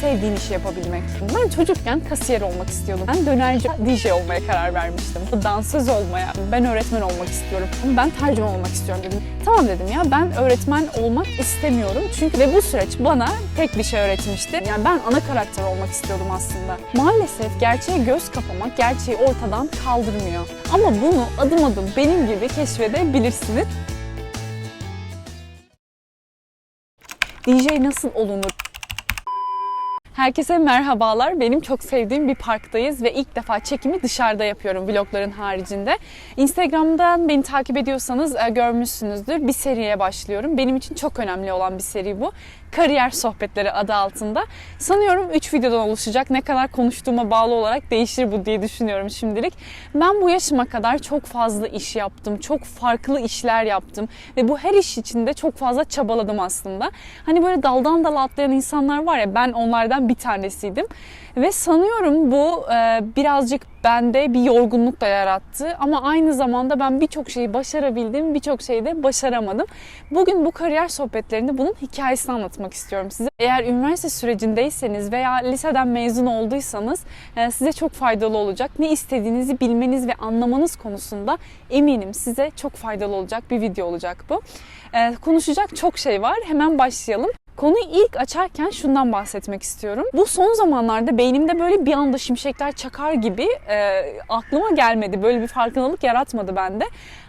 sevdiğin işi yapabilmek. Ben çocukken kasiyer olmak istiyordum. Ben dönerci DJ olmaya karar vermiştim. Dansöz olmaya, ben öğretmen olmak istiyorum. Ben tercüman olmak istiyorum dedim. Tamam dedim ya ben öğretmen olmak istemiyorum. Çünkü ve bu süreç bana tek bir şey öğretmişti. Yani ben ana karakter olmak istiyordum aslında. Maalesef gerçeğe göz kapamak gerçeği ortadan kaldırmıyor. Ama bunu adım adım benim gibi keşfedebilirsiniz. DJ nasıl olunur? Herkese merhabalar. Benim çok sevdiğim bir parktayız ve ilk defa çekimi dışarıda yapıyorum vlogların haricinde. Instagram'dan beni takip ediyorsanız e, görmüşsünüzdür. Bir seriye başlıyorum. Benim için çok önemli olan bir seri bu. Kariyer sohbetleri adı altında. Sanıyorum 3 videodan oluşacak. Ne kadar konuştuğuma bağlı olarak değişir bu diye düşünüyorum şimdilik. Ben bu yaşıma kadar çok fazla iş yaptım. Çok farklı işler yaptım. Ve bu her iş içinde çok fazla çabaladım aslında. Hani böyle daldan dala atlayan insanlar var ya ben onlardan bir tanesiydim. Ve sanıyorum bu e, birazcık bende bir yorgunluk da yarattı. Ama aynı zamanda ben birçok şeyi başarabildim, birçok şeyi de başaramadım. Bugün bu kariyer sohbetlerinde bunun hikayesini anlatmak istiyorum size. Eğer üniversite sürecindeyseniz veya liseden mezun olduysanız e, size çok faydalı olacak. Ne istediğinizi bilmeniz ve anlamanız konusunda eminim size çok faydalı olacak bir video olacak bu. E, konuşacak çok şey var. Hemen başlayalım. Konuyu ilk açarken şundan bahsetmek istiyorum. Bu son zamanlarda beynimde böyle bir anda şimşekler çakar gibi e, aklıma gelmedi. Böyle bir farkındalık yaratmadı bende.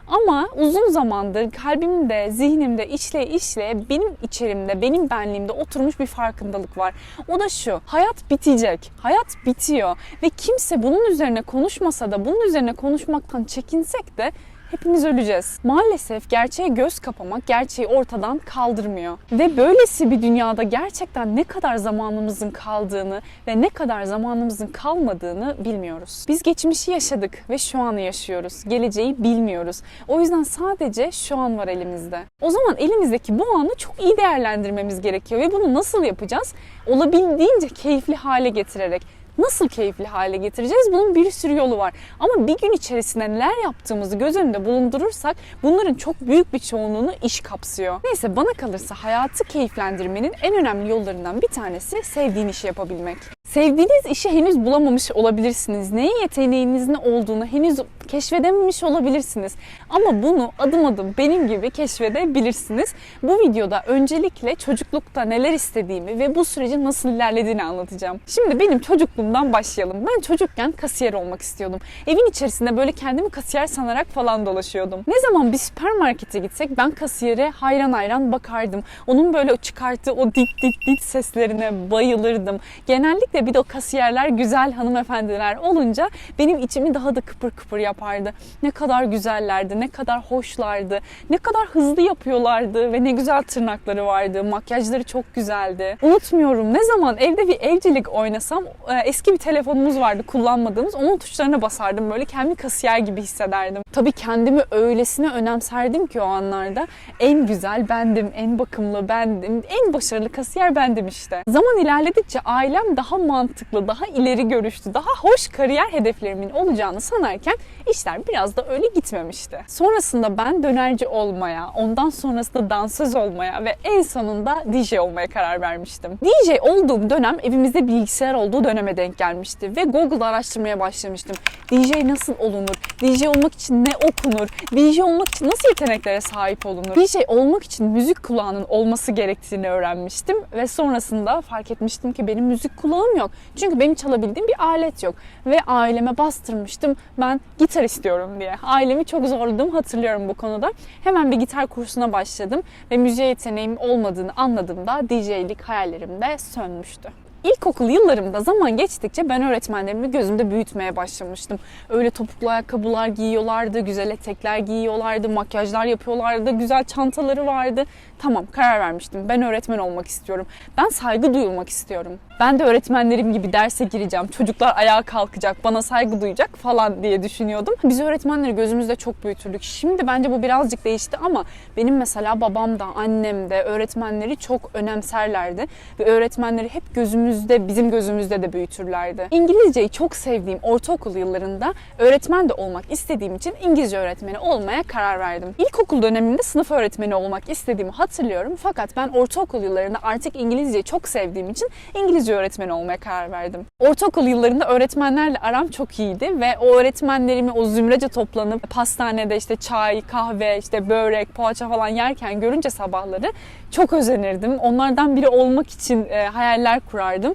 Ama uzun zamandır kalbimde, zihnimde işle işle benim içerimde, benim benliğimde oturmuş bir farkındalık var. O da şu. Hayat bitecek. Hayat bitiyor ve kimse bunun üzerine konuşmasa da bunun üzerine konuşmaktan çekinsek de Hepimiz öleceğiz. Maalesef gerçeğe göz kapamak gerçeği ortadan kaldırmıyor. Ve böylesi bir dünyada gerçekten ne kadar zamanımızın kaldığını ve ne kadar zamanımızın kalmadığını bilmiyoruz. Biz geçmişi yaşadık ve şu anı yaşıyoruz. Geleceği bilmiyoruz. O yüzden sadece şu an var elimizde. O zaman elimizdeki bu anı çok iyi değerlendirmemiz gerekiyor ve bunu nasıl yapacağız? Olabildiğince keyifli hale getirerek Nasıl keyifli hale getireceğiz? Bunun bir sürü yolu var. Ama bir gün içerisinde neler yaptığımızı göz önünde bulundurursak bunların çok büyük bir çoğunluğunu iş kapsıyor. Neyse bana kalırsa hayatı keyiflendirmenin en önemli yollarından bir tanesi sevdiğin işi yapabilmek. Sevdiğiniz işi henüz bulamamış olabilirsiniz. Neye yeteneğinizin olduğunu henüz keşfedememiş olabilirsiniz. Ama bunu adım adım benim gibi keşfedebilirsiniz. Bu videoda öncelikle çocuklukta neler istediğimi ve bu sürecin nasıl ilerlediğini anlatacağım. Şimdi benim çocukluğumdan başlayalım. Ben çocukken kasiyer olmak istiyordum. Evin içerisinde böyle kendimi kasiyer sanarak falan dolaşıyordum. Ne zaman bir süpermarkete gitsek ben kasiyere hayran hayran bakardım. Onun böyle çıkarttığı o dit dit dit seslerine bayılırdım. Genellikle bir de o kasiyerler güzel hanımefendiler olunca benim içimi daha da kıpır kıpır yapardı. Ne kadar güzellerdi, ne kadar hoşlardı, ne kadar hızlı yapıyorlardı ve ne güzel tırnakları vardı. Makyajları çok güzeldi. Unutmuyorum ne zaman evde bir evcilik oynasam e, eski bir telefonumuz vardı kullanmadığımız. Onun tuşlarına basardım böyle kendimi kasiyer gibi hissederdim. Tabii kendimi öylesine önemserdim ki o anlarda. En güzel bendim, en bakımlı bendim, en başarılı kasiyer bendim işte. Zaman ilerledikçe ailem daha mantıklı, daha ileri görüşlü, daha hoş kariyer hedeflerimin olacağını sanarken işler biraz da öyle gitmemişti. Sonrasında ben dönerci olmaya, ondan sonrasında dansöz olmaya ve en sonunda DJ olmaya karar vermiştim. DJ olduğum dönem evimizde bilgisayar olduğu döneme denk gelmişti ve Google'da araştırmaya başlamıştım. DJ nasıl olunur? DJ olmak için ne okunur? DJ olmak için nasıl yeteneklere sahip olunur? DJ olmak için müzik kulağının olması gerektiğini öğrenmiştim ve sonrasında fark etmiştim ki benim müzik kulağım yok. Çünkü benim çalabildiğim bir alet yok. Ve aileme bastırmıştım ben gitar istiyorum diye. Ailemi çok zorladım hatırlıyorum bu konuda. Hemen bir gitar kursuna başladım ve müziğe yeteneğim olmadığını anladığımda DJ'lik hayallerim de sönmüştü. İlkokul yıllarımda zaman geçtikçe ben öğretmenlerimi gözümde büyütmeye başlamıştım. Öyle topuklu ayakkabılar giyiyorlardı, güzel etekler giyiyorlardı, makyajlar yapıyorlardı, güzel çantaları vardı. Tamam karar vermiştim. Ben öğretmen olmak istiyorum. Ben saygı duyulmak istiyorum. Ben de öğretmenlerim gibi derse gireceğim. Çocuklar ayağa kalkacak, bana saygı duyacak falan diye düşünüyordum. Biz öğretmenleri gözümüzde çok büyütürdük. Şimdi bence bu birazcık değişti ama benim mesela babam da annem de öğretmenleri çok önemserlerdi. Ve öğretmenleri hep gözümüzde, bizim gözümüzde de büyütürlerdi. İngilizceyi çok sevdiğim ortaokul yıllarında öğretmen de olmak istediğim için İngilizce öğretmeni olmaya karar verdim. İlkokul döneminde sınıf öğretmeni olmak istediğimi hatırlıyorum. Fakat ben ortaokul yıllarında artık İngilizceyi çok sevdiğim için İngilizce İngilizce öğretmeni olmaya karar verdim. Ortaokul yıllarında öğretmenlerle aram çok iyiydi ve o öğretmenlerimi o zümrece toplanıp pastanede işte çay, kahve, işte börek, poğaça falan yerken görünce sabahları çok özenirdim. Onlardan biri olmak için e, hayaller kurardım.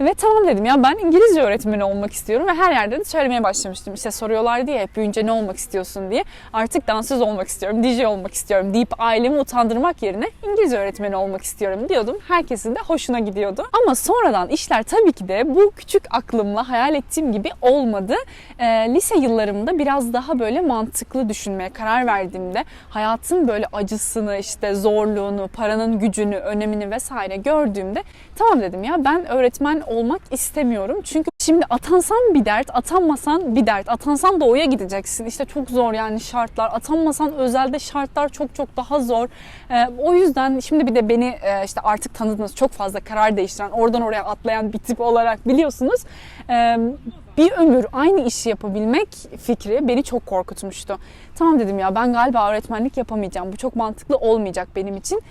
Ve tamam dedim ya ben İngilizce öğretmeni olmak istiyorum ve her yerde de söylemeye başlamıştım. İşte soruyorlar diye hep büyünce ne olmak istiyorsun diye. Artık dansöz olmak istiyorum, DJ olmak istiyorum deyip ailemi utandırmak yerine İngilizce öğretmeni olmak istiyorum diyordum. Herkesin de hoşuna gidiyordu. Ama sonradan işler tabii ki de bu küçük aklımla hayal ettiğim gibi olmadı. Ee, lise yıllarımda biraz daha böyle mantıklı düşünmeye karar verdiğimde hayatın böyle acısını, işte zorluğunu, paranın gücünü, önemini vesaire gördüğümde tamam dedim ya ben öğretmen olmak istemiyorum. Çünkü şimdi atansan bir dert, atanmasan bir dert. Atansan doğuya gideceksin. İşte çok zor yani şartlar. Atanmasan özelde şartlar çok çok daha zor. Ee, o yüzden şimdi bir de beni e, işte artık tanıdınız çok fazla karar değiştiren, oradan oraya atlayan bir tip olarak biliyorsunuz. Ee, bir ömür aynı işi yapabilmek fikri beni çok korkutmuştu. Tamam dedim ya ben galiba öğretmenlik yapamayacağım. Bu çok mantıklı olmayacak benim için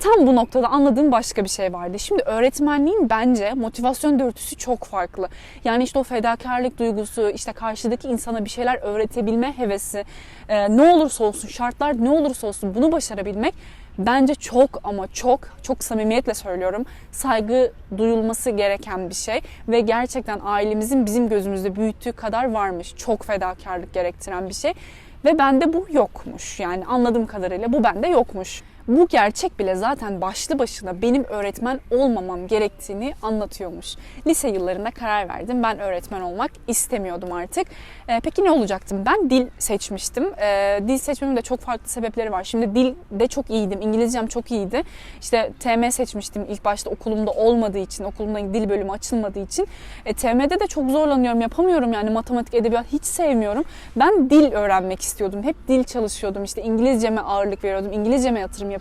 tam bu noktada anladığım başka bir şey vardı. Şimdi öğretmenliğin bence motivasyon dürtüsü çok farklı. Yani işte o fedakarlık duygusu, işte karşıdaki insana bir şeyler öğretebilme hevesi, e, ne olursa olsun, şartlar ne olursa olsun bunu başarabilmek bence çok ama çok çok samimiyetle söylüyorum saygı duyulması gereken bir şey ve gerçekten ailemizin bizim gözümüzde büyüttüğü kadar varmış. Çok fedakarlık gerektiren bir şey ve bende bu yokmuş. Yani anladığım kadarıyla bu bende yokmuş. Bu gerçek bile zaten başlı başına benim öğretmen olmamam gerektiğini anlatıyormuş. Lise yıllarında karar verdim. Ben öğretmen olmak istemiyordum artık. Ee, peki ne olacaktım? Ben dil seçmiştim. Ee, dil seçmemin de çok farklı sebepleri var. Şimdi dilde çok iyiydim. İngilizcem çok iyiydi. İşte TM seçmiştim ilk başta okulumda olmadığı için, okulumda dil bölümü açılmadığı için. E, TM'de de çok zorlanıyorum. Yapamıyorum yani matematik, edebiyat hiç sevmiyorum. Ben dil öğrenmek istiyordum. Hep dil çalışıyordum. İşte İngilizceme ağırlık veriyordum. İngilizceme yatırım yapıyordum.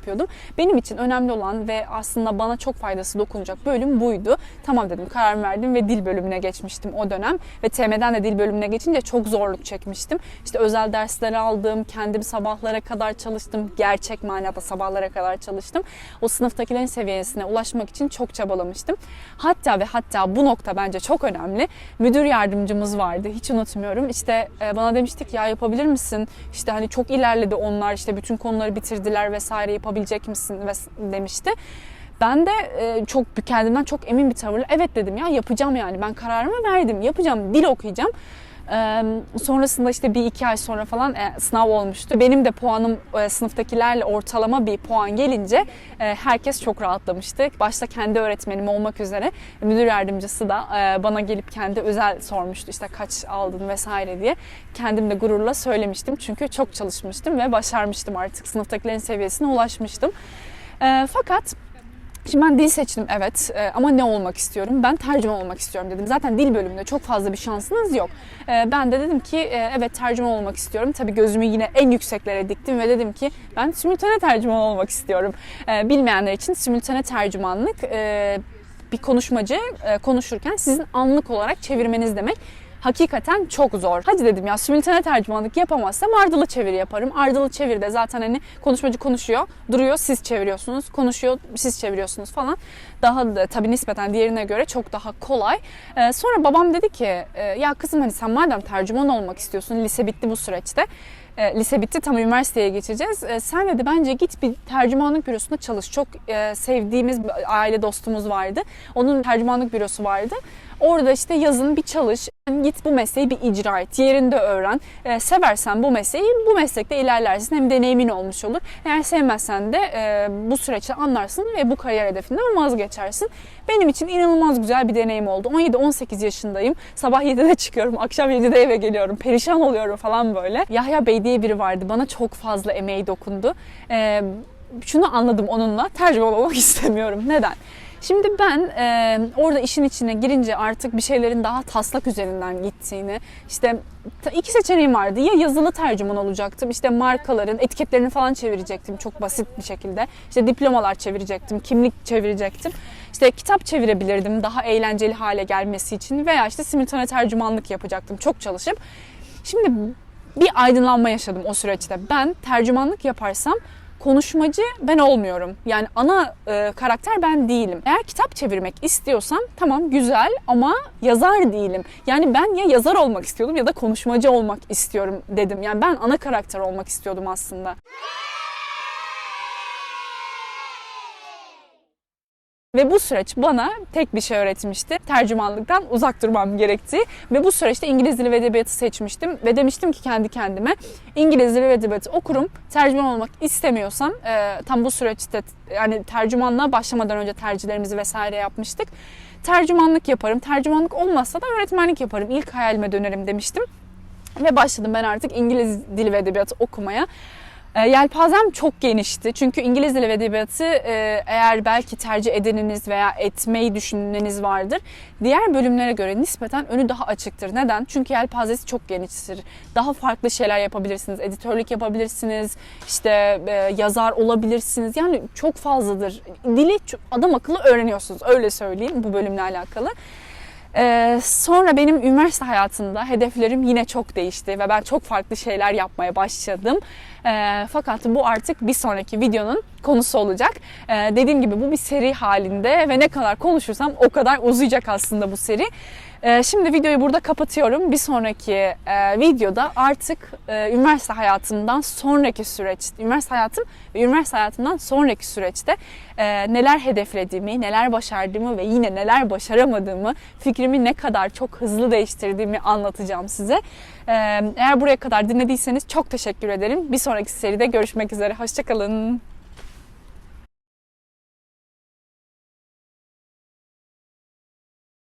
Benim için önemli olan ve aslında bana çok faydası dokunacak bölüm buydu. Tamam dedim karar verdim ve dil bölümüne geçmiştim o dönem. Ve TM'den de dil bölümüne geçince çok zorluk çekmiştim. İşte özel dersleri aldım, kendim sabahlara kadar çalıştım. Gerçek manada sabahlara kadar çalıştım. O sınıftakilerin seviyesine ulaşmak için çok çabalamıştım. Hatta ve hatta bu nokta bence çok önemli. Müdür yardımcımız vardı. Hiç unutmuyorum. İşte e, bana demiştik ya yapabilir misin? İşte hani çok ilerledi onlar işte bütün konuları bitirdiler vesaire yapabilecek misin demişti. Ben de e, çok kendimden çok emin bir tavırla evet dedim ya yapacağım yani ben kararımı verdim yapacağım dil okuyacağım. Sonrasında işte bir iki ay sonra falan sınav olmuştu. Benim de puanım sınıftakilerle ortalama bir puan gelince herkes çok rahatlamıştı. Başta kendi öğretmenim olmak üzere müdür yardımcısı da bana gelip kendi özel sormuştu işte kaç aldın vesaire diye. Kendim de gururla söylemiştim çünkü çok çalışmıştım ve başarmıştım artık sınıftakilerin seviyesine ulaşmıştım. E, fakat Şimdi ben dil seçtim evet Ee, ama ne olmak istiyorum? Ben tercüman olmak istiyorum dedim. Zaten dil bölümünde çok fazla bir şansınız yok. Ee, ben de dedim ki e, evet tercüman olmak istiyorum. Tabii gözümü yine en yükseklere diktim ve dedim ki ben simültane tercüman olmak istiyorum. Ee, bilmeyenler için simültane tercümanlık e, bir konuşmacı e, konuşurken sizin anlık olarak çevirmeniz demek hakikaten çok zor. Hadi dedim ya simültane tercümanlık yapamazsam ardılı çeviri yaparım. Ardılı çeviride zaten hani konuşmacı konuşuyor, duruyor, siz çeviriyorsunuz, konuşuyor, siz çeviriyorsunuz falan. Daha da tabii nispeten diğerine göre çok daha kolay. Ee, sonra babam dedi ki e, ya kızım hani sen madem tercüman olmak istiyorsun, lise bitti bu süreçte. E, lise bitti tam üniversiteye geçeceğiz. E, sen dedi bence git bir tercümanlık bürosunda çalış. Çok e, sevdiğimiz aile dostumuz vardı. Onun tercümanlık bürosu vardı. Orada işte yazın bir çalış, git bu mesleği bir icra et, yerinde öğren. E, seversen bu mesleği bu meslekte ilerlersin hem deneyimin olmuş olur. Eğer sevmezsen de e, bu süreçte anlarsın ve bu kariyer hedefinden vazgeçersin. Benim için inanılmaz güzel bir deneyim oldu. 17-18 yaşındayım. Sabah 7'de çıkıyorum, akşam 7'de eve geliyorum. Perişan oluyorum falan böyle. Yahya Bey diye biri vardı. Bana çok fazla emeği dokundu. E, şunu anladım onunla. Tercüman olmak istemiyorum. Neden? Şimdi ben e, orada işin içine girince artık bir şeylerin daha taslak üzerinden gittiğini, işte iki seçeneğim vardı. Ya yazılı tercüman olacaktım, işte markaların etiketlerini falan çevirecektim çok basit bir şekilde. İşte diplomalar çevirecektim, kimlik çevirecektim. İşte kitap çevirebilirdim daha eğlenceli hale gelmesi için veya işte simultane tercümanlık yapacaktım çok çalışıp. Şimdi bir aydınlanma yaşadım o süreçte. Ben tercümanlık yaparsam konuşmacı ben olmuyorum. Yani ana e, karakter ben değilim. Eğer kitap çevirmek istiyorsam tamam güzel ama yazar değilim. Yani ben ya yazar olmak istiyordum ya da konuşmacı olmak istiyorum dedim. Yani ben ana karakter olmak istiyordum aslında. Ve bu süreç bana tek bir şey öğretmişti. Tercümanlıktan uzak durmam gerektiği. Ve bu süreçte İngiliz Dili ve Edebiyatı seçmiştim. Ve demiştim ki kendi kendime İngiliz Dili ve Edebiyatı okurum. Tercüman olmak istemiyorsam e, tam bu süreçte yani tercümanlığa başlamadan önce tercihlerimizi vesaire yapmıştık. Tercümanlık yaparım. Tercümanlık olmazsa da öğretmenlik yaparım. İlk hayalime dönerim demiştim. Ve başladım ben artık İngiliz Dili ve Edebiyatı okumaya. E, Yelpazem çok genişti. Çünkü İngiliz Dili ve Edebiyatı e, eğer belki tercih edeniniz veya etmeyi düşüneniz vardır. Diğer bölümlere göre nispeten önü daha açıktır. Neden? Çünkü yelpazesi çok geniştir. Daha farklı şeyler yapabilirsiniz. Editörlük yapabilirsiniz. işte e, yazar olabilirsiniz. Yani çok fazladır. Dili adam akıllı öğreniyorsunuz. Öyle söyleyeyim bu bölümle alakalı. Ee, sonra benim üniversite hayatında hedeflerim yine çok değişti ve ben çok farklı şeyler yapmaya başladım. Ee, fakat bu artık bir sonraki videonun konusu olacak. Ee, dediğim gibi bu bir seri halinde ve ne kadar konuşursam o kadar uzayacak aslında bu seri. Ee, şimdi videoyu burada kapatıyorum. Bir sonraki e, videoda artık e, üniversite hayatımdan sonraki süreç, üniversite hayatım ve üniversite hayatımdan sonraki süreçte e, neler hedeflediğimi, neler başardığımı ve yine neler başaramadığımı, fikrimi ne kadar çok hızlı değiştirdiğimi anlatacağım size. Eğer buraya kadar dinlediyseniz çok teşekkür ederim. Bir sonraki seride görüşmek üzere. Hoşçakalın.